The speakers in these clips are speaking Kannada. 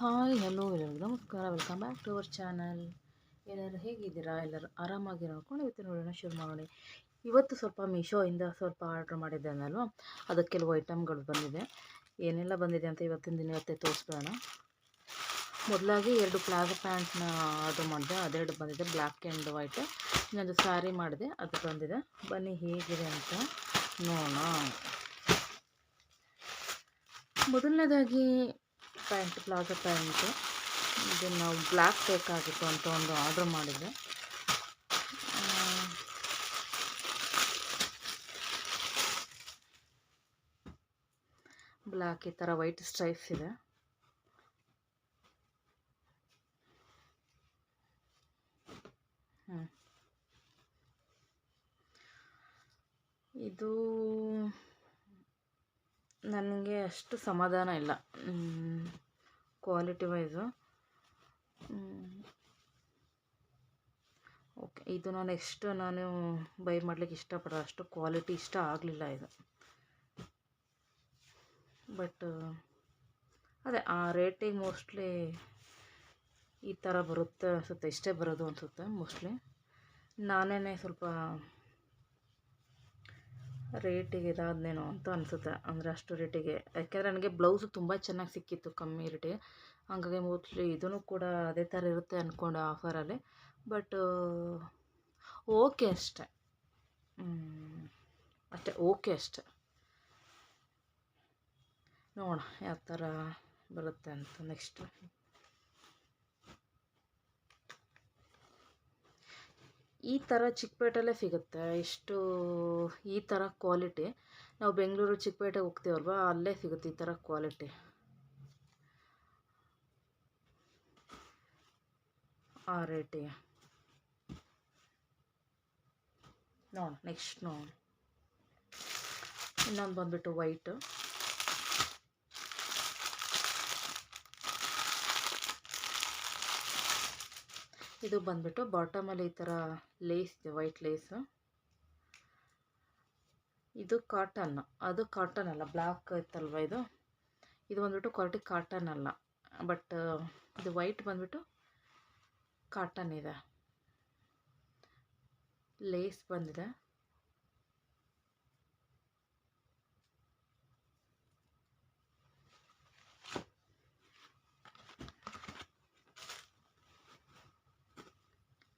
ಹಾಯ್, ಹಲೋ ಎಲ್ಲರಿಗೂ ನಮಸ್ಕಾರ. Welcome back to our channel ಎಲ್ಲರೂ ಹೇಗಿದ್ದೀರಾ? ಎಲ್ಲರೂ ಆರಾಮಾಗಿ ನೋಡ್ಕೊಂಡು ಇವತ್ತು ನೋಡೋಣ, ಶುರು ಮಾಡೋಣ. ಇವತ್ತು ಸ್ವಲ್ಪ ಮೀಶೋಯಿಂದ ಸ್ವಲ್ಪ ಆರ್ಡ್ರ್ ಮಾಡಿದ್ದೆ ಅನ್ನಲ್ವ? ಅದಕ್ಕೆ ಕೆಲವು ಐಟಮ್ಗಳು ಬಂದಿದೆ. ಏನೆಲ್ಲ ಬಂದಿದೆ ಅಂತ ಇವತ್ತಿನ ದಿನ ಇವತ್ತೇ ತೋರಿಸ್ಬೇಡ ಮೊದಲಾಗಿ ಎರಡು ಪ್ಲಾಜೋ ಪ್ಯಾಂಟ್ನ ಆರ್ಡ್ರ್ ಮಾಡಿದೆ. ಅದೆರಡು ಬಂದಿದೆ. ಬ್ಲ್ಯಾಕ್ ಆ್ಯಂಡ್ ವೈಟ್ ಇನ್ನೊಂದು ಸ್ಯಾರಿ ಮಾಡಿದೆ. ಅದು ಬಂದಿದೆ. ಬನ್ನಿ, ಹೇಗಿದೆ ಅಂತ ನೋಡೋಣ. ಮೊದಲನೇದಾಗಿ ಪ್ಯಾಂಟ್, ಪ್ಲಾಜೋ ಪ್ಯಾಂಟು. ಇದು ನಾವು ಬ್ಲ್ಯಾಕ್ ಬೇಕಾಗಿತ್ತು ಅಂತ ಒಂದು ಆರ್ಡ್ರ್ ಮಾಡಿದ್ದೆ. ಬ್ಲ್ಯಾಕ್ ಈ ಥರ ವೈಟ್ ಸ್ಟ್ರೈಪ್ಸ್ ಇದೆ. ಇದು ನನಗೆ ಅಷ್ಟು ಸಮಾಧಾನ ಇಲ್ಲ. ಕ್ವಾಲಿಟಿ ವೈಸು ಓಕೆ ಇದು ನಾನು ಎಷ್ಟು ನಾನು ಬೈ ಮಾಡಲಿಕ್ಕೆ ಇಷ್ಟಪಡೋ ಅಷ್ಟು ಕ್ವಾಲಿಟಿ ಇಷ್ಟ ಆಗಲಿಲ್ಲ ಇದು. ಬಟ್ ಅದೇ ಆ ರೇಟಿಗೆ ಮೋಸ್ಟ್ಲಿ ಈ ಥರ ಬರುತ್ತೆ ಅನ್ಸುತ್ತೆ. ಇಷ್ಟೇ ಬರೋದು ಅನಿಸುತ್ತೆ ಮೋಸ್ಟ್ಲಿ ನಾನೇ ಸ್ವಲ್ಪ ರೇಟಿಗೆ ಇದಾದ್ನೇನೋ ಅಂತ ಅನಿಸುತ್ತೆ. ಅಂದರೆ ಅಷ್ಟು ರೇಟಿಗೆ. ಯಾಕೆಂದರೆ ನನಗೆ ಬ್ಲೌಸು ತುಂಬ ಚೆನ್ನಾಗಿ ಸಿಕ್ಕಿತ್ತು, ಕಮ್ಮಿ ರೇಟಿಗೆ. ಹಂಗಾಗಿ ಮೋಸ್ಟ್ಲಿ ಇದೂ ಕೂಡ ಅದೇ ಥರ ಇರುತ್ತೆ ಅಂದ್ಕೊಂಡು ಆಫರಲ್ಲಿ ಬಟ್ ಓಕೆ ಅಷ್ಟೆ. ಅಷ್ಟೇ ಓಕೆ ಅಷ್ಟೆ. ನೋಡೋಣ ಯಾವ ಥರ ಬರುತ್ತೆ ಅಂತ ನೆಕ್ಸ್ಟ್ ಈ ಥರ ಚಿಕ್ಕಪೇಟೆಲ್ಲೇ ಸಿಗುತ್ತೆ. ಇಷ್ಟು ಈ ಥರ ಕ್ವಾಲಿಟಿ ನಾವು ಬೆಂಗಳೂರು, ಚಿಕ್ಕಪೇಟೆಗೆ ಹೋಗ್ತೀವಲ್ವ? ಅಲ್ಲೇ ಸಿಗುತ್ತೆ ಈ ಥರ ಕ್ವಾಲಿಟಿ ಆ ರೇಟಿಗೆ ನೋಡಿ ನೆಕ್ಸ್ಟ್ ನೋಡಿ. ಇನ್ನೊಂದು ಬಂದುಬಿಟ್ಟು ವೈಟು ಇದು ಬಂದ್ಬಿಟ್ಟು ಬಾಟಮಲ್ಲಿ ಈ ಥರ ಲೇಸ್ ಇದೆ ವೈಟ್ ಲೇಸು ಇದು ಕಾಟನ್ ಅದು ಕಾಟನ್ ಅಲ್ಲ ಬ್ಲ್ಯಾಕ್ ಇತ್ತಲ್ವ ಇದು? ಇದು ಬಂದ್ಬಿಟ್ಟು ಕ್ವಾಲಿಟಿ ಕಾಟನ್ ಅಲ್ಲ. ಬಟ್ ಇದು ವೈಟ್ ಬಂದ್ಬಿಟ್ಟು ಕಾಟನ್ ಇದೆ. ಲೇಸ್ ಬಂದಿದೆ.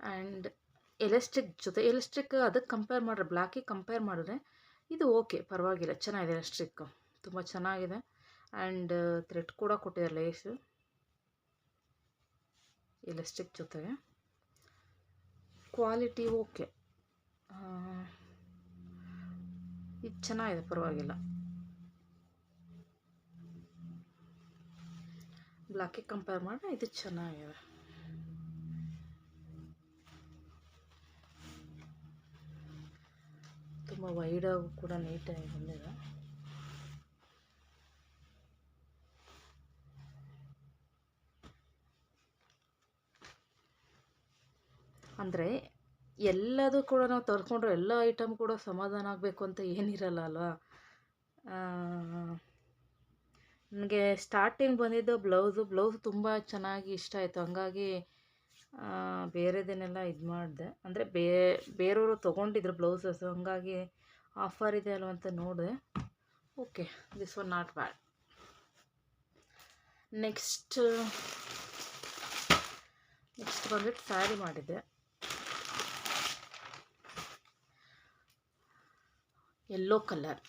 ಆ್ಯಂಡ್ ಎಲೆಸ್ಟ್ರಿಕ್ ಜೊತೆ ಎಲೆಸ್ಟ್ರಿಕ್ ಅದಕ್ಕೆ ಕಂಪೇರ್ ಮಾಡಿದ್ರೆ ಬ್ಲ್ಯಾಕಿಗೆ ಕಂಪೇರ್ ಮಾಡಿದ್ರೆ ಇದು ಓಕೆ ಪರವಾಗಿಲ್ಲ, ಚೆನ್ನಾಗಿದೆ ಎಲೆಸ್ಟ್ರಿಕ್ ತುಂಬ ಚೆನ್ನಾಗಿದೆ. ಆ್ಯಂಡ್ ಥ್ರೆಡ್ ಕೂಡ ಕೊಟ್ಟಿದ್ದಾರೆ ಲೇಸು ಎಲೆಸ್ಟ್ರಿಕ್ ಜೊತೆಗೆ ಕ್ವಾಲಿಟಿ ಓಕೆ ಇದು ಚೆನ್ನಾಗಿದೆ, ಪರವಾಗಿಲ್ಲ. ಬ್ಲ್ಯಾಕಿಗೆ ಕಂಪೇರ್ ಮಾಡಿದ್ರೆ ಇದು ಚೆನ್ನಾಗಿದೆ. ತುಂಬ ವೈಡಾಗೂ ಕೂಡ ನೀಟಾಗಿ ಬಂದಿದೆ. ಅಂದರೆ ಎಲ್ಲದೂ ಕೂಡ ನಾವು ತರ್ಕೊಂಡ್ರೆ ಎಲ್ಲ ಐಟಮ್ ಕೂಡ ಸಮಾಧಾನ ಆಗಬೇಕು ಅಂತ ಏನಿರಲ್ಲ ಅಲ್ವಾ? ನನಗೆ ಸ್ಟಾರ್ಟಿಂಗ್ ಬಂದಿದ್ದು ಬ್ಲೌಸು ಬ್ಲೌಸ್ ತುಂಬ ಚೆನ್ನಾಗಿ ಇಷ್ಟ ಆಯಿತು. ಹಂಗಾಗಿ ಬೇರೆದನ್ನೆಲ್ಲ ಇದು ಮಾಡಿದೆ. ಅಂದರೆ ಬೇ, ಬೇರೆಯವರು ತೊಗೊಂಡಿದ್ರು ಬ್ಲೌಸಸ್, ಹಾಗಾಗಿ ಆಫರ್ ಇದೆ ಅಲ್ವ ಅಂತ ನೋಡಿದೆ. Okay this one not bad next next ಬಂದ್ಬಿಟ್ಟು ಸ್ಯಾರಿ ಮಾಡಿದ್ದೆ. Yellow colour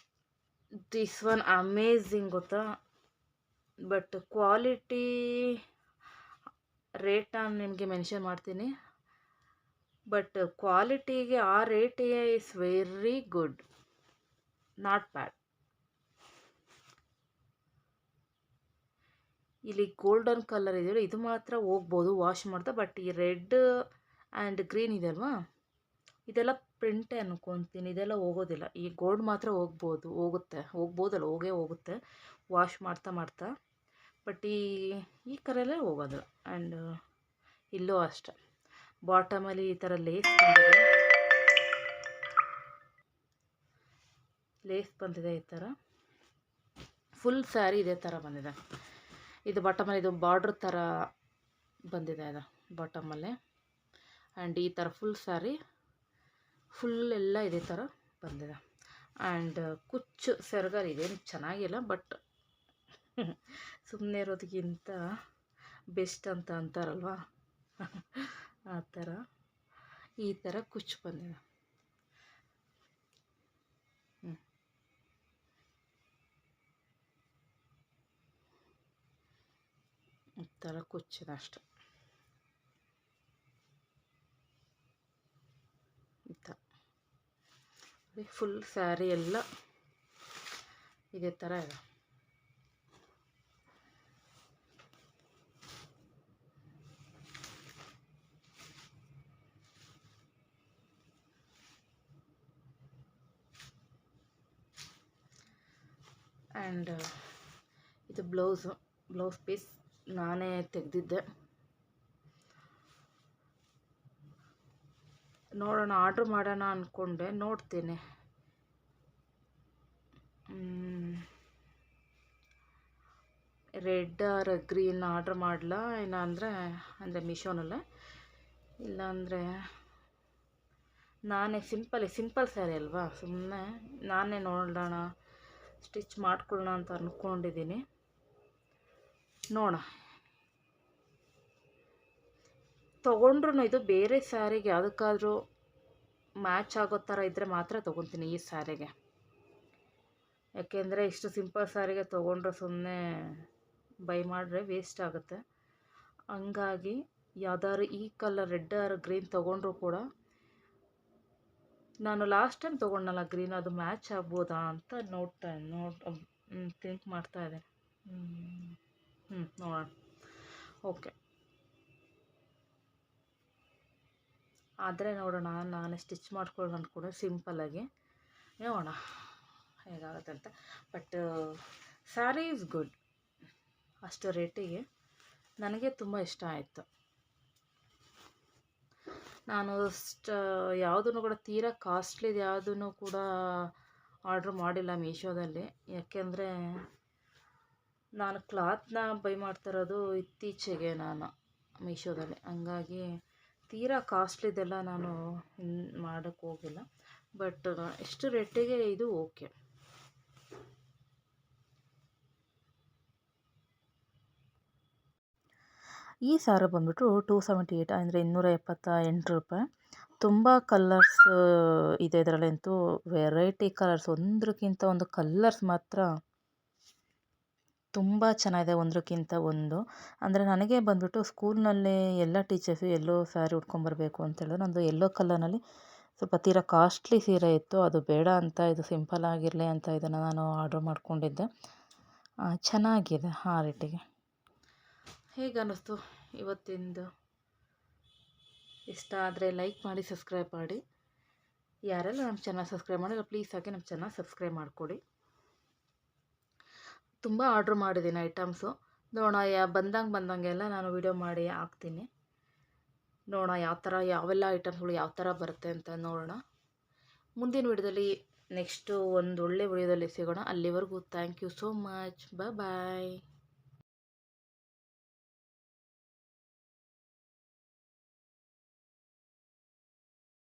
this one amazing ಗೊತ್ತಾ? ಬಟ್ ಕ್ವಾಲಿಟಿ ರೇಟ್ ನಾನು ನಿಮಗೆ ಮೆನ್ಷನ್ ಮಾಡ್ತೀನಿ. ಬಟ್ ಕ್ವಾಲಿಟಿಗೆ ಆ rate is very good not bad ಇಲ್ಲಿ ಗೋಲ್ಡನ್ ಕಲರ್ ಇದೆಯಲ್ಲ ಇದು ಮಾತ್ರ ಹೋಗ್ಬೋದು ವಾಶ್ ಮಾಡ್ತಾ ಬಟ್ ಈ ರೆಡ್ ಆ್ಯಂಡ್ ಗ್ರೀನ್ ಇದೆಯಲ್ವಾ ಇದೆಲ್ಲ ಪ್ರಿಂಟೇ ಅನ್ಕೊತೀನಿ, ಇದೆಲ್ಲ ಹೋಗೋದಿಲ್ಲ. ಈ ಗೋಲ್ಡ್ ಮಾತ್ರ ಹೋಗ್ಬೋದು, ಹೋಗುತ್ತೆ, ಹೋಗ್ಬೋದಲ್ಲ, ಹೋಗೇ ಹೋಗುತ್ತೆ. ವಾಶ್ ಮಾಡ್ತಾ ಮಾಡ್ತಾ. ಬಟ್ ಈ ಈ ಕಲರೇ ಹೋಗೋದು. ಆ್ಯಂಡ್ ಇಲ್ಲೂ ಅಷ್ಟೆ. ಬಾಟಮಲ್ಲಿ ಈ ಥರ ಲೇಸ್ ಬಂದಿದೆ. ಲೇಸ್ ಬಂದಿದೆ ಈ ಥರ. ಫುಲ್ ಸ್ಯಾರಿ ಇದೇ ಥರ ಬಂದಿದೆ. ಇದು ಬಾಟಮಲ್ಲಿ ಇದು ಬಾರ್ಡ್ರ್ ಥರ ಬಂದಿದೆ ಅದು ಬಾಟಮಲ್ಲಿ ಆ್ಯಂಡ್ ಈ ಥರ ಫುಲ್ ಸ್ಯಾರಿ ಫುಲ್ ಎಲ್ಲ ಇದೇ ಥರ ಬಂದಿದೆ. ಆ್ಯಂಡ್ ಕುಚ್ಚು ಸೆರಗಲ್ ಇದೇನು ಚೆನ್ನಾಗಿಲ್ಲ ಬಟ್ ಸುಮ್ಮನೆ ಇರೋದಕ್ಕಿಂತ ಬೆಸ್ಟ್ ಅಂತ ಅಂತಾರಲ್ವ? ಆ ಥರ. ಈ ಥರ ಕುಚ್ಚು ಬಂದಿದೆ ಈ ಥರ ಕುಚ್ಚಿದೆ ಅಷ್ಟೆ. ಈ ಥರ. ಫುಲ್ ಸ್ಯಾರಿ ಎಲ್ಲ ಇದೇ ಥರ ಇದೆ. ಆ್ಯಂಡ್ ಇದು ಬ್ಲೌಸು, ಬ್ಲೌಸ್ ಪೀಸ್ ನಾನೇ ತೆಗೆದಿದ್ದೆ. ನೋಡೋಣ, ಆರ್ಡ್ರ್ ಮಾಡೋಣ ಅಂದ್ಕೊಂಡೆ ನೋಡ್ತೀನಿ. ರೆಡ್ ಆರ್ ಗ್ರೀನ್ ಆರ್ಡ್ರ್ ಮಾಡಲ ಅಂದರೆ ಅಂದರೆ ಮೀಶೋನಲ್ಲೇ? ಇಲ್ಲಾಂದರೆ, ನಾನೇ ಸಿಂಪಲ್ ಸಿಂಪಲ್ ಸ್ಯಾರಿ ಅಲ್ವಾ? ಸುಮ್ಮನೆ ನಾನೇ ನೋಡೋಣ. ಸ್ಟಿಚ್ ಮಾಡ್ಕೊಳ್ಳೋಣ ಅಂತ ಅಂದ್ಕೊಂಡಿದ್ದೀನಿ ನೋಡೋಣ. ತೊಗೊಂಡ್ರು ಇದು ಬೇರೆ ಸ್ಯಾರಿಗೆ ಯಾವುದಕ್ಕಾದ್ರೂ ಮ್ಯಾಚ್ ಆಗೋ ಥರ ಇದ್ದರೆ ಮಾತ್ರ ತೊಗೊತೀನಿ ಈ ಸ್ಯಾರಿಗೆ. ಯಾಕೆಂದರೆ ಇಷ್ಟು ಸಿಂಪಲ್ ಸ್ಯಾರಿಗೆ ತೊಗೊಂಡ್ರೆ ಸುಮ್ಮನೆ ಬೈ ಮಾಡಿದ್ರೆ ವೇಸ್ಟ್ ಆಗುತ್ತೆ. ಹಂಗಾಗಿ ಯಾವ್ದಾದ್ರು ಈ ಕಲರ್ ರೆಡ್ ಆರ್ ಗ್ರೀನ್ ತೊಗೊಂಡ್ರು ಕೂಡ ನಾನು ಲಾಸ್ಟ್ ಟೈಮ್ ತೊಗೊಂಡಲ್ಲ ಗ್ರೀನ್ ಅದು ಮ್ಯಾಚ್ ಆಗ್ಬೋದಾ ಅಂತ ನೋಡ್ತಾ ನೋಡ್ ಥಿಂಕ್ ಮಾಡ್ತಾ ಇದ್ದೆ. ಹ್ಞೂ ನೋಡೋಣ. ಓಕೆ ಆದರೆ ನೋಡೋಣ, ನಾನು ಸ್ಟಿಚ್ ಮಾಡ್ಕೊಳ್ಳೋಣ ಅಂದ್ಕೊಂಡು ಸಿಂಪಲ್ಲಾಗಿ ನೋಡೋಣ ಹೇಗಾಗುತ್ತೆ ಅಂತ. ಬಟ್ ಸ್ಯಾರಿ ಈಸ್ ಗುಡ್ ಅಷ್ಟು ರೇಟಿಗೆ ನನಗೆ ತುಂಬ ಇಷ್ಟ ಆಯಿತು. ನಾನು ಸ್ಟ್ ಯಾವುದನ್ನು ಕೂಡ ತೀರಾ ಕಾಸ್ಟ್ಲಿದು ಯಾವುದನ್ನು ಕೂಡ ಆರ್ಡ್ರ್ ಮಾಡಿಲ್ಲ ಮೀಶೋದಲ್ಲಿ ಯಾಕೆಂದರೆ ನಾನು ಕ್ಲಾತ್ನ ಬೈ ಮಾಡ್ತಿರೋದು ಇತ್ತೀಚೆಗೆ ನಾನು ಮೀಶೋದಲ್ಲಿ ಹಂಗಾಗಿ ತೀರಾ ಕಾಸ್ಟ್ಲಿದೆಲ್ಲ ನಾನು ಮಾಡೋಕ್ಕೆ ಹೋಗಿಲ್ಲ. ಬಟ್ ಇಷ್ಟು ರೇಟಿಗೆ ಇದು ಓಕೆ ಈ ಸಾರ ಬಂದುಬಿಟ್ಟು ಟೂ ಸೆವೆಂಟಿ ಏಯ್ಟ್ ಅಂದರೆ ಇನ್ನೂರ ಎಪ್ಪತ್ತ ಎಂಟು ರೂಪಾಯಿ. ತುಂಬ ಕಲ್ಲರ್ಸ್ ಇದೆ ಇದರಲ್ಲಂತೂ ವೆರೈಟಿ ಕಲರ್ಸ್ ಒಂದಕ್ಕಿಂತ ಒಂದು ಕಲ್ಲರ್ಸ್ ಮಾತ್ರ ತುಂಬ ಚೆನ್ನಾಗಿದೆ ಒಂದಕ್ಕಿಂತ ಒಂದು. ಅಂದರೆ ನನಗೆ ಬಂದ್ಬಿಟ್ಟು ಸ್ಕೂಲ್ನಲ್ಲಿ ಎಲ್ಲ ಟೀಚರ್ಸು ಎಲ್ಲೋ ಸ್ಯಾರಿ ಉಟ್ಕೊಂಬರ್ಬೇಕು ಅಂತ ಹೇಳಿದ್ರು ನಂದು ಎಲ್ಲೋ ಕಲರ್ನಲ್ಲಿ ಸ್ವಲ್ಪ ತೀರಾ ಕಾಸ್ಟ್ಲಿ ಸೀರೆ ಇತ್ತು. ಅದು ಬೇಡ ಅಂತ, ಇದು ಸಿಂಪಲ್ ಆಗಿರಲಿ ಅಂತ ಇದನ್ನು ನಾನು ಆರ್ಡ್ರ್ ಮಾಡಿಕೊಂಡಿದ್ದೆ. ಚೆನ್ನಾಗಿದೆ ಆ ರೇಟಿಗೆ ಹೇಗೆ ಅನ್ನಿಸ್ತು ಇವತ್ತಿಂದು? ಇಷ್ಟ ಆದರೆ ಲೈಕ್ ಮಾಡಿ ಸಬ್ಸ್ಕ್ರೈಬ್ ಮಾಡಿ. ಯಾರೆಲ್ಲ ನಮ್ಮ ಚಾನಲ್ ಸಬ್ಸ್ಕ್ರೈಬ್ ಮಾಡಿಲ್ಲ ಪ್ಲೀಸ್ ಆಗಿ ನಮ್ಮ ಚಾನಲ್ ಸಬ್ಸ್ಕ್ರೈಬ್ ಮಾಡಿಕೊಡಿ. ತುಂಬ ಆರ್ಡ್ರ್ ಮಾಡಿದ್ದೀನಿ ಐಟಮ್ಸು ನೋಡೋಣ, ಯಾ ಬಂದಂಗೆ ಬಂದಂಗೆಲ್ಲ ನಾನು ವಿಡಿಯೋ ಮಾಡಿ ಹಾಕ್ತೀನಿ. ನೋಡೋಣ ಯಾವ ಥರ ಯಾವೆಲ್ಲ ಐಟಮ್ಸ್ಗಳು ಯಾವ ಥರ ಬರುತ್ತೆ ಅಂತ ನೋಡೋಣ. ಮುಂದಿನ ವಿಡಿಯೋದಲ್ಲಿ ನೆಕ್ಸ್ಟು ಒಂದು ಒಳ್ಳೆ ವಿಡಿಯೋದಲ್ಲಿ ಸಿಗೋಣ. ಅಲ್ಲಿವರೆಗೂ thank you so much bye bye